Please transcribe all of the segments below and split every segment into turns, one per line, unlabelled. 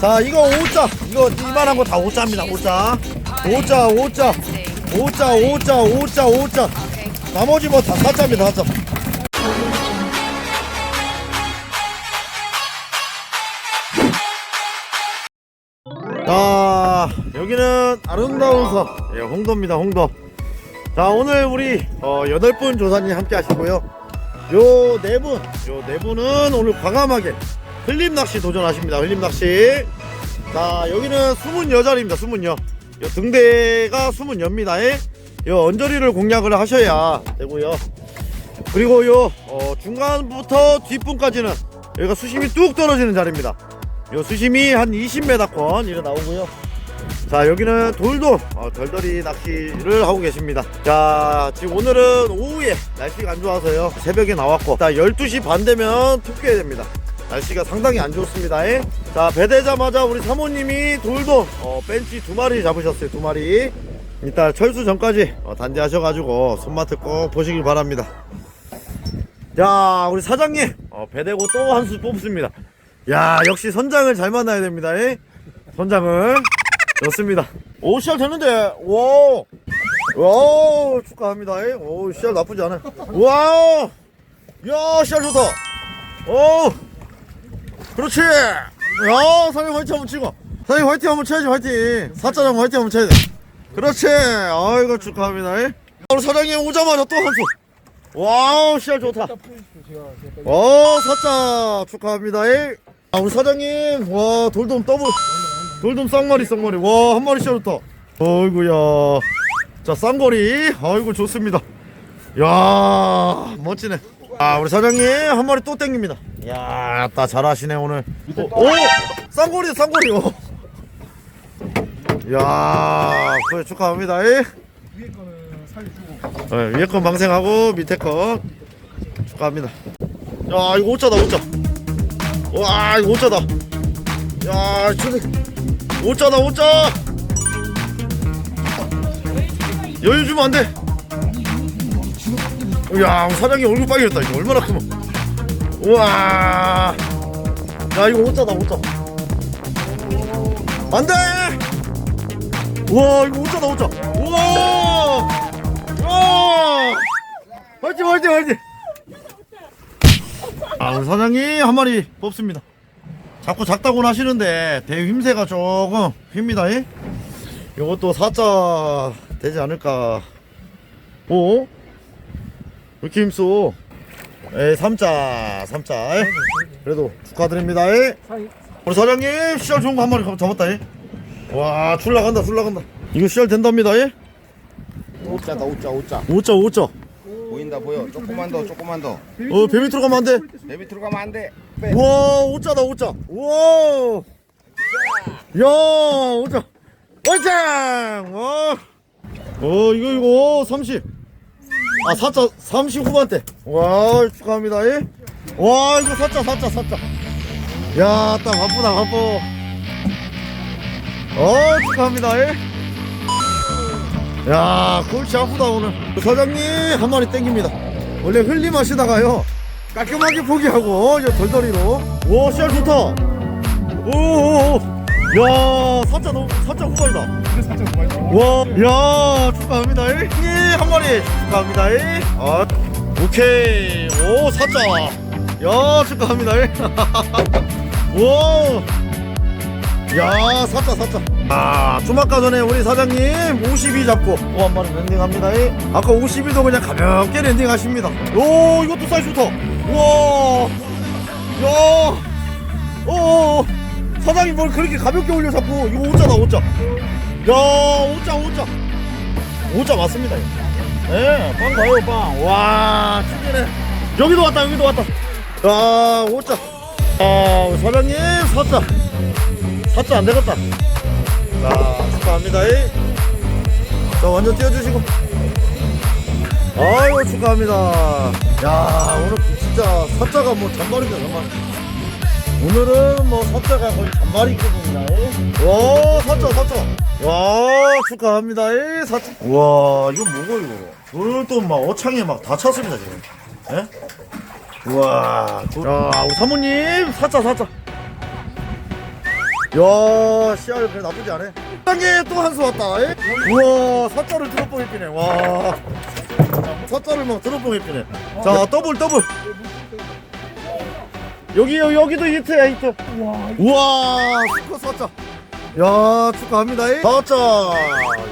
자 이거 5자. 이거 이만한 거다 5자입니다. 5자. 5자 5자. 5자 5자 5자 5자. 나머지 뭐다 4자입니다. 4자. 자 여기는 아름다운 섬. 예, 홍도입니다. 홍도. 자 오늘 우리 어, 8분 조사님 함께 하시고요. 요 네 분, 요 네 분은 오늘 과감하게 흘림 낚시 도전하십니다. 흘림 낚시. 자, 여기는 숨은 여자리입니다. 숨은 여. 요 등대가 숨은 여입니다. 예? 요 언저리를 공략을 하셔야 되고요. 그리고 요 어, 중간부터 뒷분까지는 여기가 수심이 뚝 떨어지는 자리입니다. 요 수심이 한 20m권 이래 나오고요. 자 여기는 돌돔 어, 덜덜이 낚시를 하고 계십니다 자 지금 오늘은 오후에 날씨가 안 좋아서요 새벽에 나왔고 자 12시 반 되면 툭해야 됩니다 날씨가 상당히 안 좋습니다 예? 자 배대자마자 우리 사모님이 돌돔 어, 벤치 두 마리 잡으셨어요 두 마리 이따 철수 전까지 어, 단대하셔가지고 손맛을 꼭 보시길 바랍니다 자 우리 사장님 어, 배대고 또 한 수 뽑습니다 야 역시 선장을 잘 만나야 됩니다 예? 선장을 좋습니다. 오, 시작 됐는데, 와, 와, 축하합니다. 예. 오, 시작 나쁘지 않아요. 와, 야, 시작 좋다. 오, 그렇지. 야, 사장님 화이팅 한번 치고. 사장님 화이팅 한번 쳐야지, 화이팅. 사자장 화이팅 한번 쳐야 돼. 그렇지. 아이고, 축하합니다. 예. 오늘 사장님 오자마자 또 한 수. 와우, 시작 좋다. 어, 사자 축하합니다. 예. 아, 우리 사장님, 와, 돌돔 더블. 돌돔 쌍마리 쌍마리 와 한 마리 씌어졌다 어이구야 자 쌍거리 아이고 좋습니다 야 멋지네 아 우리 사장님 한 마리 또 땡깁니다. 야따 잘하시네 오늘. 오, 오 쌍거리 쌍거리 오. 야 그래 축하합니다. 예.
위에 거는 살려주고
네, 위에 건 방생하고 밑에 건 축하합니다. 야 이거 오짜다 오짜. 와 이거 오짜다. 야 저기 오짜다 오짜. 여유 주면 안돼 야 사장님 얼굴 빨개졌다 이거. 얼마나 크면. 우와. 야 이거 오짜다 오짜 안돼! 우와 이거 오짜다 오짜 우와! 와! 화이팅 화이팅 화이팅! 아 우리 사장님 한 마리 뽑습니다. 자꾸 작다고 하시는데 대 힘새가 조금 휩니다 예? 이것도 사자 되지 않을까. 오? 왜 이렇게 힘써? 에 3자 3자. 예? 그래도 축하드립니다. 예?
사이.
우리 사장님 씨알 좋은 거 한 마리 잡았다 예? 와 출나간다 출나간다. 이거 씨알 된답니다 예?
오자다 오자 오자.
5자 5자.
보인다 보여. 조금만 더 조금만 더.
어 뱀이 들어가면 안돼.
내 밑으로 가면 안돼. 빼.
우와 오짜다 오짜 우와. 야 오짜 화이팅 어. 어 이거 이거 30 아 4자 30 후반대. 와 축하합니다. 예? 와 이거 4자 4자 4자. 야딱 바쁘다 바빠. 어 축하합니다. 예? 야 골치 아프다 오늘. 그 사장님 한 마리 땡깁니다. 원래 흘림 하시다가요 깔끔하게 포기하고 덜덜이로. 오 씨알 좋다. 오오오 야 사자 너무 사자 후발이다.
이게 살짝 많이
와야 축하합니다. 예, 한 마리 축하합니다. 예. 아 오케이. 오 사자. 야 축하합니다. 예. 오야 사자 사자. 아 좀 아까 전에 우리 사장님 52 잡고 또 한 마리 랜딩합니다. 예. 아까 52도 그냥 가볍게 랜딩하십니다. 오 이것도 사이즈 좋다. 우와. 야. 오, 사장님 뭘 그렇게 가볍게 올려 자꾸. 이거 오자다 오자. 야 오자 오자. 오자 맞습니다. 예, 빵 봐요 빵 와 충분해. 여기도 왔다 여기도 왔다. 야 오자. 아 사장님 사자 사자 안 되겠다. 자 축하합니다 이. 자 완전 띄워주시고. 아유 축하합니다. 야 오늘 진짜 사자가 뭐 잔말입니다 잔말 오늘은 뭐 사자가 거의 잔말이거든요 와 사자 사자 와 축하합니다 이 사자 와 이거 뭐고 이거 돌도 막 어창에 막 다 찼습니다 지금 예? 우와 야 우리 사모님 사자 사자 야, 씨알 그래 나쁘지 않아. 땅에 또 한 수 왔다. 에? 우와, 사자를 드롭봉 해피네. 와, 사자를 막 드롭봉 해피네. 자, 더블 더블. 여기 여- 여기도 히트야 히트. 우와, 스코 사자. 야, 축하합니다. 이. 사자.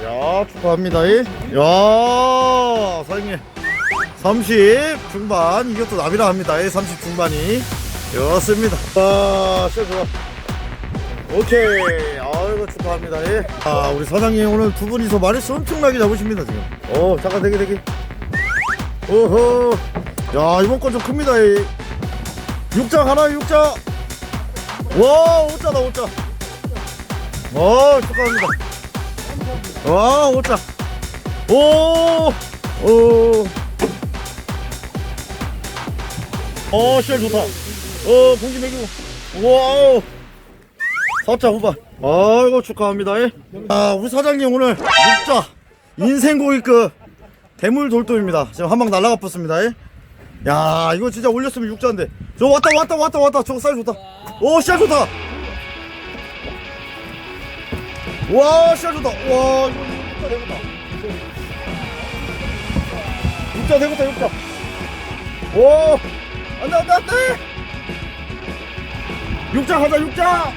야, 축하합니다. 이. 야, 사장님. 30 중반 이것도 나비라 합니다. 이 30 중반이. 좋습니다. 와, 진짜 좋아. 오케이. 아이고 축하합니다. 예. 아 우리 사장님 오늘 두 분이서 마리수 엄청나게 잡으십니다 지금. 어 잠깐 대기 대기. 오호. 야 이번 건 좀 큽니다. 이. 육자 하나 육자. 와 오자다 오자. 와 축하합니다. 와 오자. 오. 오. 어 시절 좋다. 어 공기 먹이고. 와우. 사자 후반. 아이고 축하합니다. 예. 아 우리 사장님 오늘 육자 인생 고기급 대물 돌돔입니다. 지금 한 방 날라가 붙습니다. 예. 야 이거 진짜 올렸으면 육자인데. 저 왔다 왔다 왔다 왔다. 저거 쌀 좋다. 오 씨알 좋다. 와 씨알 좋다. 와 이거 육자 되겠다. 육자 되겠다 육자. 오 안돼 안돼 안돼. 육자 가자 육자.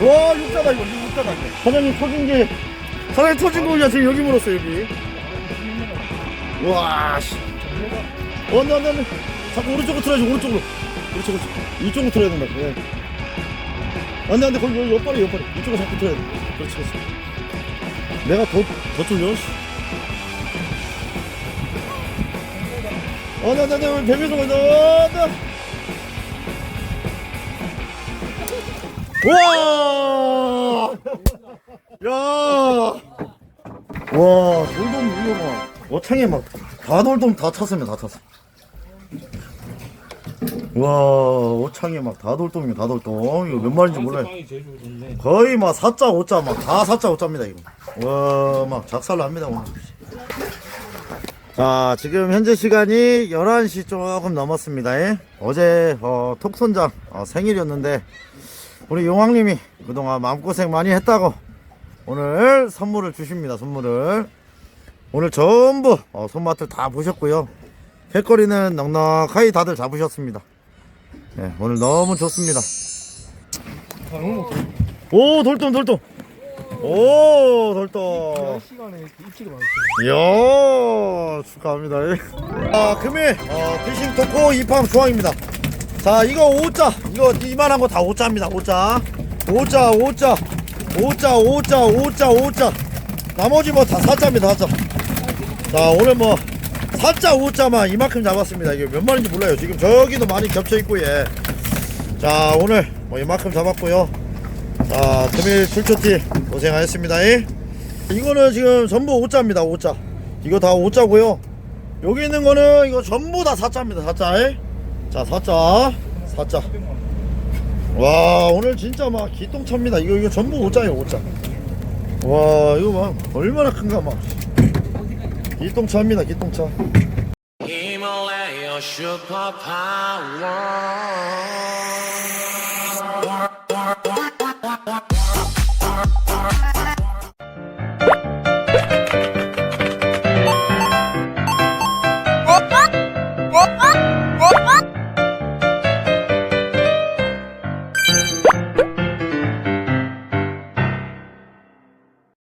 와 육자다 이거 육자다 이거 사장님 터진 게 사장님 터진 거야 지금 여기 물었어 여기 와 씨 어, 안돼 안돼 안돼 자꾸 오른쪽으로 틀어야지 오른쪽으로. 그렇지 그렇지. 이쪽으로 틀어야 된다 예. 안돼 안돼. 거기 옆발이 옆발이 이쪽으로 자꾸 틀어야 돼. 그렇지 그렇지. 내가 더더 뚫려 씨. 안돼 안돼 안돼. 뱀이 들어간다 안돼. 와! 야! 와, 돌돔 막, 어창에 막, 다 돌돔 다 찼으면 다 찼어. 와, 어창에 막다 돌돔이면 다 돌돔. 이거 몇 마리인지 몰라요. 거의 막 사자, 오자, 막 다 사자, 오자입니다, 이거. 와, 막 작살로 합니다, 오늘. 자, 지금 현재 시간이 11시 조금 넘었습니다. 예? 어제, 어, 톡선장, 어, 생일이었는데, 우리 용왕님이 그동안 마음고생 많이 했다고 오늘 선물을 주십니다 선물을 오늘 전부 어, 손맛을 다 보셨고요. 횟거리는 넉넉하게 다들 잡으셨습니다. 네, 오늘 너무 좋습니다. 오 돌돔 돌돔. 오 돌돔.
시간에 입질이 많으시네.
이야 축하합니다. 예. 아 금일 어, 피싱 토코 이팜 중앙입니다. 자 이거 5자. 이거 이만한 거 다 5자입니다 5자. 5자 5자. 5자 5자 5자 5자. 나머지 뭐 다 4자입니다 4자 자 오늘 뭐 4자 5자만 이만큼 잡았습니다. 이게 몇 마리인지 몰라요. 지금 저기도 많이 겹쳐있고 예. 자 오늘 뭐 이만큼 잡았고요. 자 금일 출초티 고생하셨습니다. 예. 이거는 지금 전부 5자입니다 5자. 이거 다 5자고요. 여기 있는 거는 이거 전부 다 4자입니다 4자 자 4자 4자. 와 오늘 진짜 막 기똥차입니다. 이거 이거 전부 5자예요 5자. 와 이거 막 얼마나 큰가 막
Himalaya superpower.